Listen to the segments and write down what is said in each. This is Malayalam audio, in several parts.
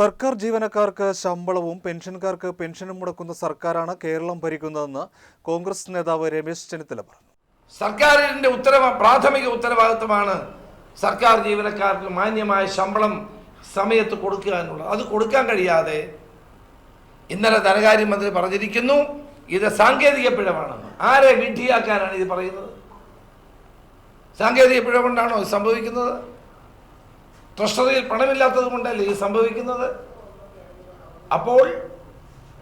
സർക്കാർ ജീവനക്കാർക്ക് ശമ്പളവും പെൻഷൻകാർക്ക് പെൻഷനും മുടക്കുന്ന സർക്കാരാണ് കേരളം ഭരിക്കുന്നതെന്ന് കോൺഗ്രസ് നേതാവ് രമേശ് ചെന്നിത്തല പറഞ്ഞു. സർക്കാരിന്റെ ഉത്തരവ പ്രാഥമിക ഉത്തരവാദിത്വമാണ് സർക്കാർ ജീവനക്കാർക്ക് മാന്യമായ ശമ്പളം സമയത്ത് കൊടുക്കുക എന്നുള്ളത്. അത് കൊടുക്കാൻ കഴിയാതെ ഇന്നലെ ധനകാര്യമന്ത്രി പറഞ്ഞിരിക്കുന്നു ഇത് സാങ്കേതിക പിഴവാണെന്ന്. ആരെ വിഡ്ഢിയാക്കാനാണ് ഇത് പറയുന്നത്? സാങ്കേതിക പിഴവുണ്ടാണോ ഇത് സംഭവിക്കുന്നത്? ട്രഷറിയിൽ പണമില്ലാത്തത് കൊണ്ടല്ലേ ഇത് സംഭവിക്കുന്നത്? അപ്പോൾ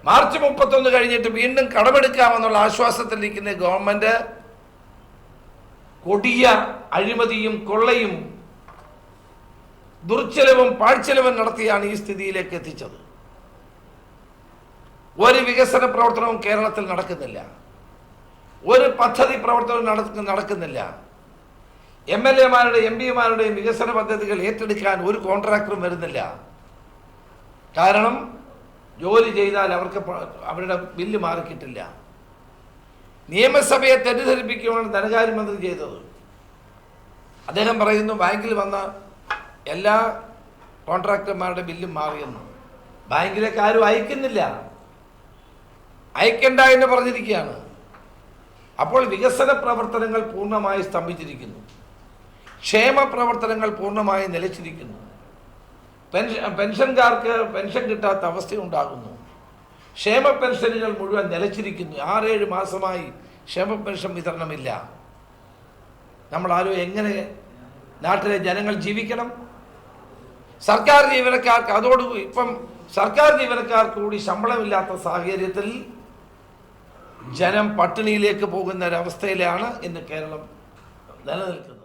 മാർച്ച് മുപ്പത്തൊന്ന് കഴിഞ്ഞിട്ട് വീണ്ടും കടമെടുക്കാമെന്നുള്ള ആശ്വാസത്തിലിരിക്കുന്ന ഗവൺമെന്റ് കൊടിയ അഴിമതിയും കൊള്ളയും ദുർച്ചെലവും പാഴ്ചെലവും നടത്തിയാണ് ഈ സ്ഥിതിയിലേക്ക് എത്തിച്ചത്. ഒരു വികസന പ്രവർത്തനവും കേരളത്തിൽ നടക്കുന്നില്ല. ഒരു പദ്ധതി പ്രവർത്തനവും നടക്കുന്നില്ല. എം എൽ എമാരുടെയും എം പിമാരുടെയും വികസന പദ്ധതികൾ ഏറ്റെടുക്കാൻ ഒരു കോൺട്രാക്ടറും വരുന്നില്ല. കാരണം ജോലി ചെയ്താൽ അവർക്ക് അവരുടെ ബില്ല് മാറിക്കിട്ടില്ല. നിയമസഭയെ തെറ്റിദ്ധരിപ്പിക്കുകയാണ് ധനകാര്യമന്ത്രി ചെയ്തത്. അദ്ദേഹം പറയുന്നു ബാങ്കിൽ വന്ന എല്ലാ കോൺട്രാക്ടർമാരുടെ ബില്ലും മാറിയെന്നു. ബാങ്കിലേക്ക് ആരും അയക്കുന്നില്ല. അയക്കണ്ട എന്ന് പറഞ്ഞിരിക്കുകയാണ്. അപ്പോൾ വികസന പ്രവർത്തനങ്ങൾ പൂർണമായി സ്തംഭിച്ചിരിക്കുന്നു. ക്ഷേമ പ്രവർത്തനങ്ങൾ പൂർണമായി നിലച്ചിരിക്കുന്നു. പെൻഷൻ പെൻഷൻകാർക്ക് പെൻഷൻ കിട്ടാത്ത അവസ്ഥയുണ്ടാകുന്നു ക്ഷേമ പെൻഷനുകൾ മുഴുവൻ നിലച്ചിരിക്കുന്നു. ആറേഴ് മാസമായി ക്ഷേമ പെൻഷൻ വിതരണമില്ല. നമ്മൾ ആരും എങ്ങനെ നാട്ടിലെ ജനങ്ങൾ ജീവിക്കണം? സർക്കാർ ജീവനക്കാർക്ക് അതോട് ഇപ്പം സർക്കാർ ജീവനക്കാർക്ക് കൂടി ശമ്പളമില്ലാത്ത സാഹചര്യത്തിൽ ജനം പട്ടിണിയിലേക്ക് പോകുന്ന ഒരവസ്ഥയിലാണ് ഇന്ന് കേരളം നിലനിൽക്കുന്നത്.